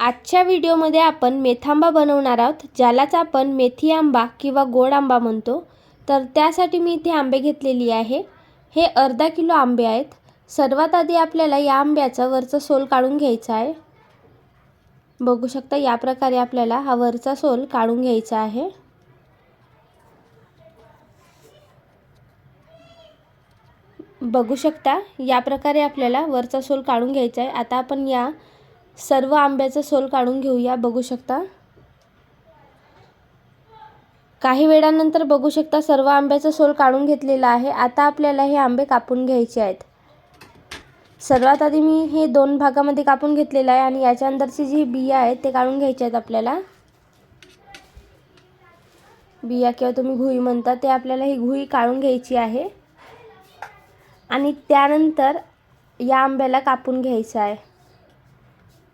आजच्या व्हिडिओमध्ये आपण मेथांबा बनवणार आहोत ज्यालाच आपण मेथी आंबा किंवा गोड आंबा म्हणतो. तर त्यासाठी मी इथे आंबे घेतलेली आहे. हे अर्धा किलो आंबे आहेत. सर्वात आधी आपल्याला या आंब्याचा वरचा सोल काढून घ्यायचा आहे. बघू शकता या प्रकारे आपल्याला हा वरचा सोल काढून घ्यायचा आहे. बघू शकता या प्रकारे आपल्याला वरचा सोल काढून घ्यायचा आहे. आता आपण या सर्व आंब्याचा सोल काढून घेऊया बघू शकता? काही वेळानंतर बघू शकता सर्व आंब्याचा सोल काढून घेतलेला आहे. आता आपल्याला हे आंबे कापून घ्यायचे आहेत. सर्वात आधी मी हे दोन भागामध्ये कापून घेतलेलं आहे आणि याच्या अंदरची जी बिया आहेत ते काढून घ्यायचे आहेत आपल्याला. बिया किंवा तुम्ही घुई म्हणता ते आपल्याला ही घुई काढून घ्यायची आहे. आणि त्यानंतर या आंब्याला कापून घ्यायचं आहे.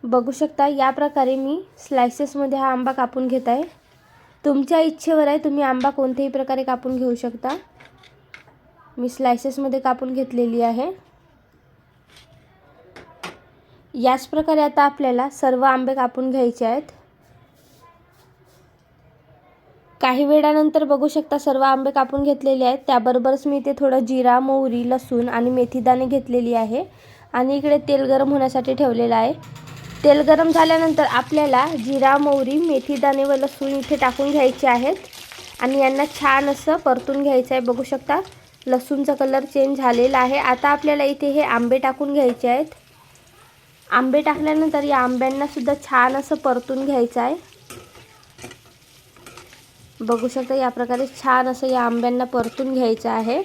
बघू शकता या प्रकारे मी स्लायसेसमध्ये हा आंबा कापून घेत आहे. तुमच्या इच्छेवर आहे तुम्ही आंबा कोणत्याही प्रकारे कापून घेऊ शकता. मी स्लायसेसमध्ये कापून घेतलेली आहे. याच प्रकारे आता आपल्याला सर्व आंबे कापून घ्यायचे आहेत. काही वेळानंतर बघू शकता सर्व आंबे कापून घेतलेले आहेत. त्याबरोबरच मी इथे थोडं जिरा मोहरी लसूण आणि मेथीदाणे घेतलेली आहे. आणि इकडे तेल गरम होण्यासाठी ठेवलेलं आहे. तेल गरम झाल्यानंतर आपल्याला जिरा मोहरी मेथीदाणे व लसूण इथे टाकून घ्यायचे आहेत. आणि यांना छान असं परतून घ्यायचं आहे. बघू शकता लसूणचा कलर चेंज झालेला आहे. आता आपल्याला इथे हे आंबे टाकून घ्यायचे आहेत. आंबे टाकल्यानंतर या आंब्यांनासुद्धा छान असं परतून घ्यायचं आहे. बघू शकता या प्रकारे छान असं या आंब्यांना परतून घ्यायचं आहे.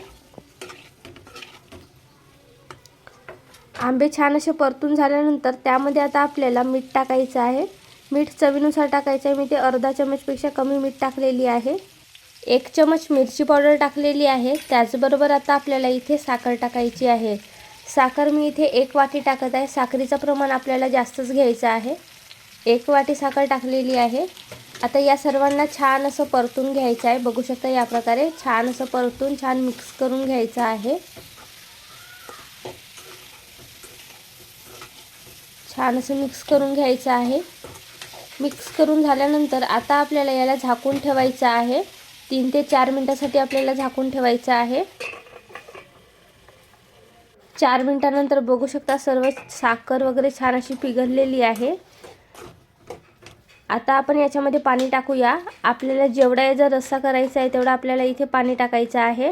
आंबे छान असे परतून झाल्यानंतर त्यामध्ये आता आपल्याला मीठ टाकायचं आहे. मीठ चवीनुसार टाकायचं आहे. मी ते अर्धा चमचपेक्षा कमी मीठ टाकलेली आहे. एक चमच मिरची पावडर टाकलेली आहे. त्याचबरोबर आता आपल्याला इथे साखर टाकायची आहे. साखर मी इथे एक वाटी टाकत आहे. साखरीचं प्रमाण आपल्याला जास्तच घ्यायचं आहे. एक वाटी साखर टाकलेली आहे. आता या सर्वांना छान असं परतून घ्यायचं आहे. बघू शकता या प्रकारे छान असं परतून छान मिक्स करून घ्यायचं आहे. छान असं मिक्स करून घ्यायचं आहे. मिक्स करून झाल्यानंतर आता आपल्याला याला झाकून ठेवायचं आहे. तीन ते चार मिनटासाठी आपल्याला झाकून ठेवायचं आहे. चार मिनटानंतर बघू शकता सर्व साखर वगैरे छान अशी पिघललेली आहे. आता आपण याच्यामध्ये पाणी टाकूया. आपल्याला जेवढा याचा रस्सा करायचा आहे तेवढा आपल्याला इथे पाणी टाकायचं आहे.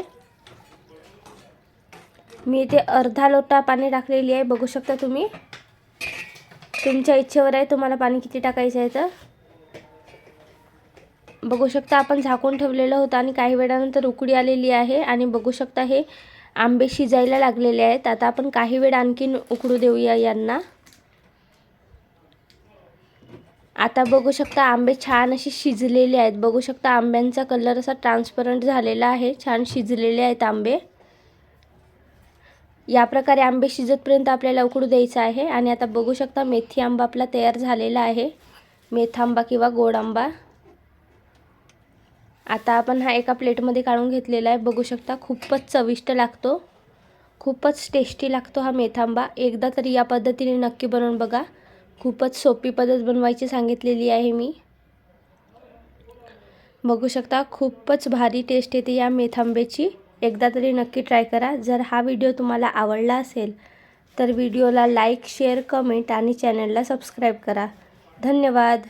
मी इथे अर्धा लोटा पाणी टाकलेली आहे. बघू शकता तुम्ही. तुमच्या इच्छेवर आहे तुम्हाला पाणी किती टाकायचं आहे तर? बघू शकता आपण झाकून ठेवलेलं होतं आणि काही वेळानंतर उकडी आलेली आहे आणि बघू शकता हे आंबे शिजायला लागलेले आहेत. आता आपण काही वेळ आणखीन उकडू देऊया यांना. आता बघू शकता आंबे छान असे शिजलेले आहेत. बघू शकता आंब्यांचा कलर असा ट्रान्सपरंट झालेला आहे. छान शिजलेले आहेत आंबे. या प्रकारे आंबे शिजतपर्यंत आपल्याला उकडू द्यायचं आहे. आणि आता बघू शकता मेथी आंबा आपला तयार झालेला आहे. मेथांबा किंवा गोड आंबा. आता आपण हा एका प्लेटमध्ये काढून घेतलेला आहे. बघू शकता खूपच चविष्ट लागतो. खूपच टेस्टी लागतो हा मेथांबा एकदा तरी या पद्धतीने नक्की बनवून बघा. खूपच सोपी पद्धत बनवायची सांगितलेली आहे मी. बघू शकता खूपच भारी टेस्ट येते या मेथांब्याची एकदा तरी नक्की ट्राय करा. जर हा व्हिडिओ तुम्हाला आवडला असेल तर व्हिडिओला लाईक शेअर कमेंट आणि चॅनलला सबस्क्राईब करा. धन्यवाद.